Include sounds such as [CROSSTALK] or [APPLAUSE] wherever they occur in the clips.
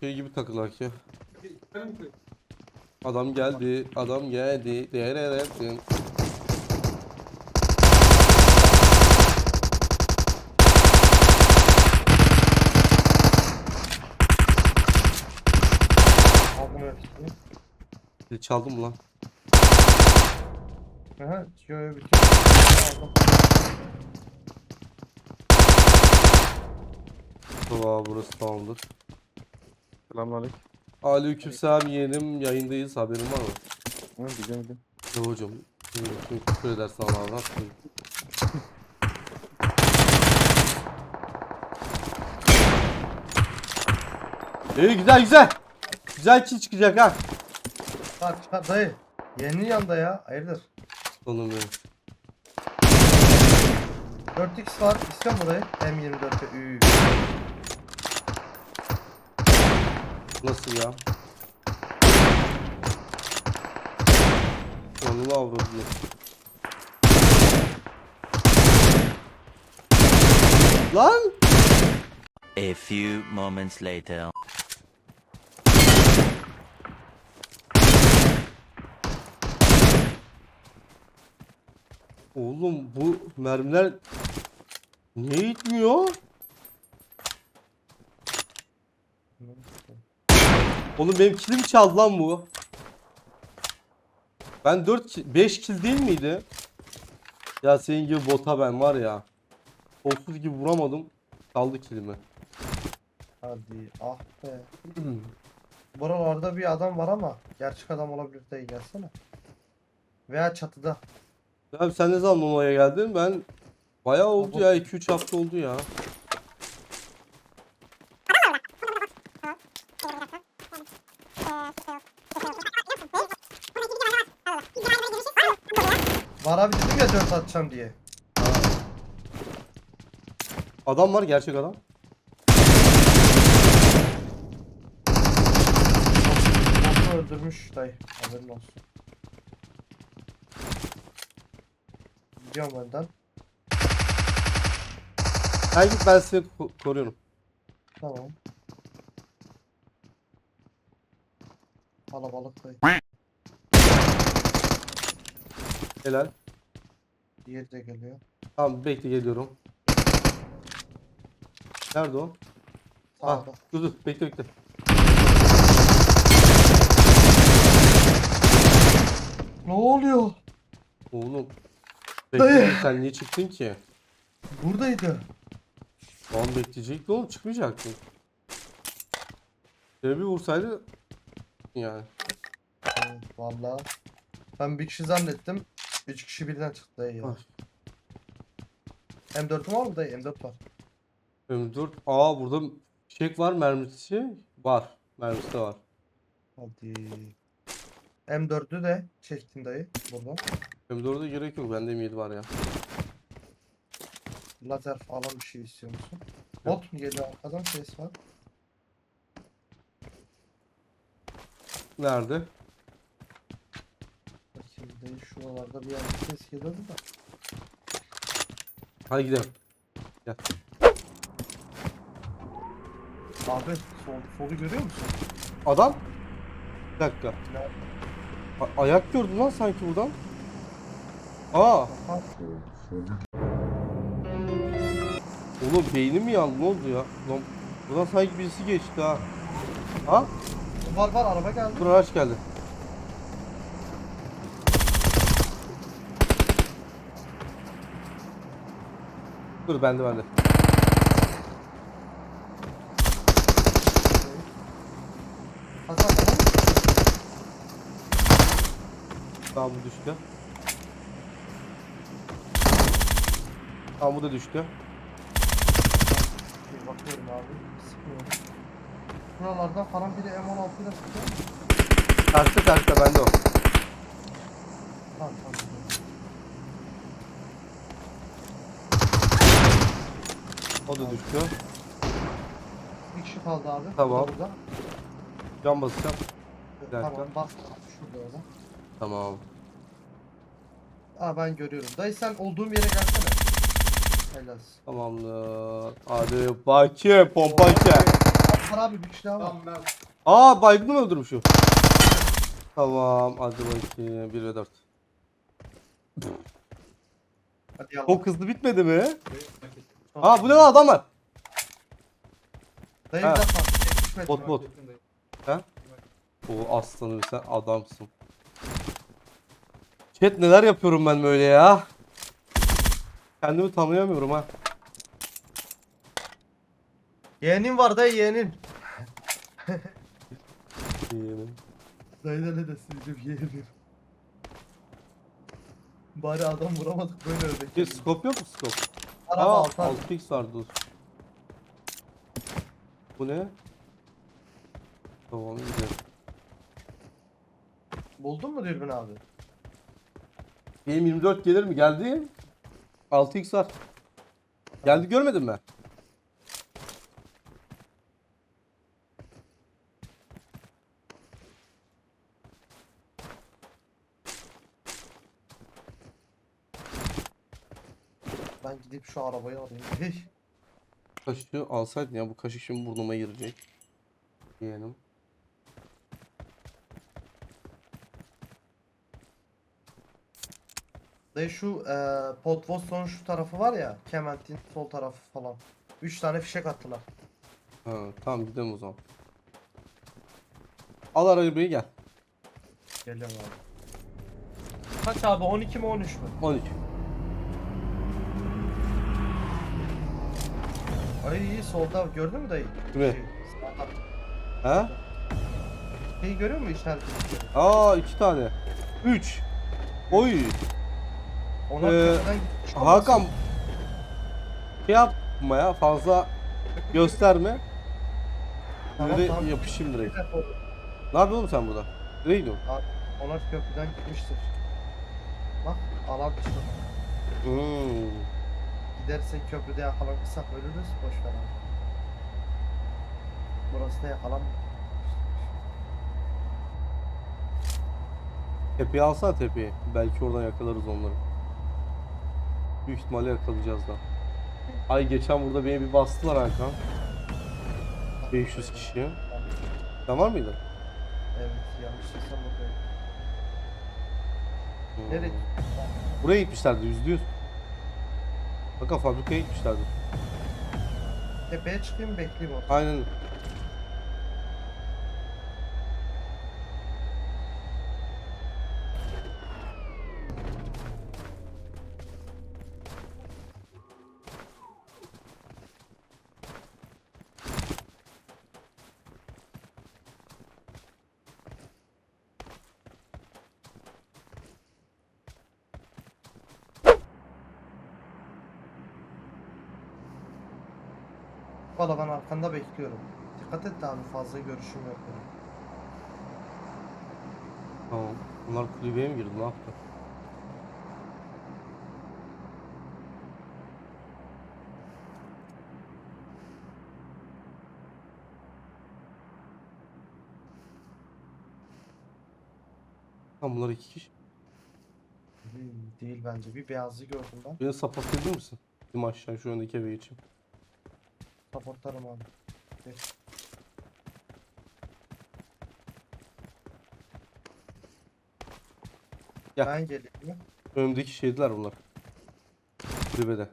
Şey gibi takılak ya. Adam geldi, adam geldi. Hepsini. Zil çaldım lan? Aha, yo yo bütün aldım. Tamam burası tamamdır. Selamünaleyküm. Aleykümselam yeğenim yayındayız haberin var mı? Ha, güzel güzel. Ne hocam? Şimdi küfür edersin Allah'ına. [LAUGHS] İyi güzel güzel. Güzel kill çıkacak ha. Çıkar çıkar dayı. Yeğenin yanında ya. Hayırdır? Sonum benim. 4x var. İstiyor mu dayı? M24'te. Üü. Nasıl ya? Vallahi avradı. Lan! A few moments later. Oğlum bu mermiler niye gitmiyor? Oğlum benim kilim çaldı lan bu. Ben 4 5 kill değil miydi? Ya senin gibi bota ben var ya. Kolsuz gibi vuramadım. Çaldı kilimi. Hadi ah be. Buralarda bir adam var ama gerçek adam olabilir dayı gelsene. Veya çatıda. Abi sen ne zaman Momo'ya geldin? Ben bayağı oldu ya 2-3 hafta oldu ya. Var abi dedim ya 4 atacağım diye. Adam var gerçek adam. Botu öldürmüş dayı. Haberin olsun. Gidiyorum önden. Sen git ben seni ko- koruyorum. Tamam. Kalabalık dayı. Helal. Diğeri de geliyor. Tamam bekle geliyorum. Nerede o? Ah, Sağda. dur dur bekle bekle. Ne oluyor? Oğlum. Dayı. Bekle sen niye çıktın ki? Buradaydı. Tamam bekleyecekti oğlum çıkmayacaktın. Şöyle bir vursaydı yani. Evet, Vallahi. Ben bir kişi zannettim. Üç kişi birden çıktı dayı ya. Ay. M4'üm var mı dayı? M4 var. M4. Aa burada çek var mermisi. Var. Mermisi de var. Hadi. M4'ü de çektim dayı buradan. M4'e gerek yok. Bende M7 var ya. Lazer falan bir şey istiyor musun? Bot mu geliyor arkadan ses var. Nerede? Dayı şuralarda bir yerde ses geliyordu da. Hadi gidelim. Gel. Abi sol, solu görüyor musun? Adam. Bir dakika. Ne? A- ayak gördüm lan sanki buradan. Aa. Aha. Oğlum beynim mi yandı? Ne oldu ya? Lan buradan sanki birisi geçti ha. Ha? Var var araba geldi. Dur araç geldi. Dur bende bende. Hasan tamam. Tamam bu düştü. Tamam bu da düştü. Bir bakıyorum abi. Sıkmıyorum. Buralardan falan biri M16 ile sıkıyor. Terste terste bende o. Tamam tamam. O da düştü. Bir kişi kaldı abi. Tamam. Burada. Can basacağım. Bir dakika. Tamam bas. Şurada o da. Tamam. Aa ben görüyorum. Dayı sen olduğum yere gelsene. Helal. Tamamdır. Hadi baki pompaki. var abi bir kişi daha var. Tamam ben. Aa baygını mı öldürmüşüm? Tamam hadi bakayım 1 ve 4. Hadi yallah. Çok hızlı bitmedi mi? Aa bu ne lan adam var? Dayı Ha. bir. Düşmedi. Bot bot. O aslanım sen adamsın. Chat neler yapıyorum ben böyle ya? Kendimi tanıyamıyorum ha. Yeğenin var dayı yeğenin. Yeğenim. Dayı da ne desin dedim yeğenim. Bari adam vuramadık böyle ördek. Bir scope yok mu scope? Araba Aa altı. 6x var dur. Bu ne? Tamam gidelim. Buldun mu dürbün abi? Benim 24 gelir mi? Geldi. 6x var. Geldi görmedin mi? Ben gidip şu arabayı alayım. [LAUGHS] Hey. Kaşığı alsaydın ya bu kaşık şimdi burnuma girecek. Yeğenim. Dayı şu eee Potvos'un şu tarafı var ya. Kement'in sol tarafı falan. 3 tane fişek attılar. Ha, tamam gidelim o zaman. Al arabayı gel. Geliyorum abi. Kaç abi 12 mi 13 mü? 13. Ay solda gördün mü dayı? Kimi? Şey, sağda. Ha? Şeyi görüyor musun işaret Aa iki tane. 3. Oy. Onlar Ee, Hakan. Şey yapma ya fazla gösterme. Tamam, Böyle tamam. yapışayım direkt. Ne yapıyorsun oğlum sen burada? Nereye gidiyorsun? Onlar köprüden gitmiştir. Bak alan işte. Hmm. Gidersek köprüde yakalanırsak ölürüz. Boş ver abi. Burası da yakalan. Tepeyi alsana tepeyi. Belki oradan yakalarız onları. Büyük ihtimalle yakalayacağız da. Ay geçen burada beni bir bastılar Hakan. 500 kişi. Sen var mıydın? Evet yanlış desem buradayım. Hmm. Nereye? Buraya gitmişlerdi yüzde yüz. Bakın fabrikaya gitmişlerdi. Tepeye çıkayım bekleyeyim orada. Aynen. Valla ben arkanda bekliyorum. Dikkat et de abi fazla görüşüm yok benim. Tamam. Bunlar kulübeye mi girdi? Ne yaptı? Tamam bunlar iki kişi. Hmm, değil bence. Bir beyazlı gördüm ben. Beni edebilir misin? Bir aşağı şu öndeki eve geçeyim. Supportlarım abi. Geç. Gel. Ben geleyim? Önümdeki şeydiler bunlar. Kulübede.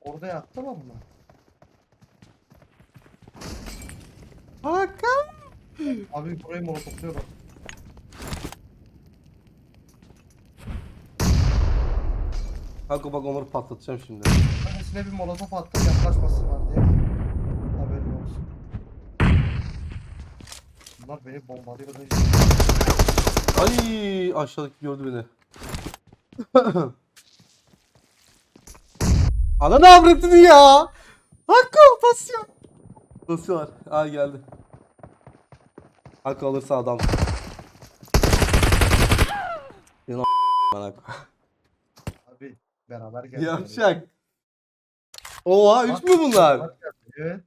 Orada yattılar mı? Hakan! Abi burayı molotofluyorlar. Hakan bak onları patlatacağım şimdi. Tanesine bir molotof attım yaklaşmasınlar diye. Haberin olsun. Bunlar beni bombalıyor. Ay aşağıdaki gördü beni. [CLEARS THROAT] Ana ne avradını ya? Hakkı basıyor. Basıyorlar. Aa geldi. Hakkı alırsa adam. Yine bana Hakkı. Beraber geldik. Yavşak. Oha üç mü bunlar? Evet.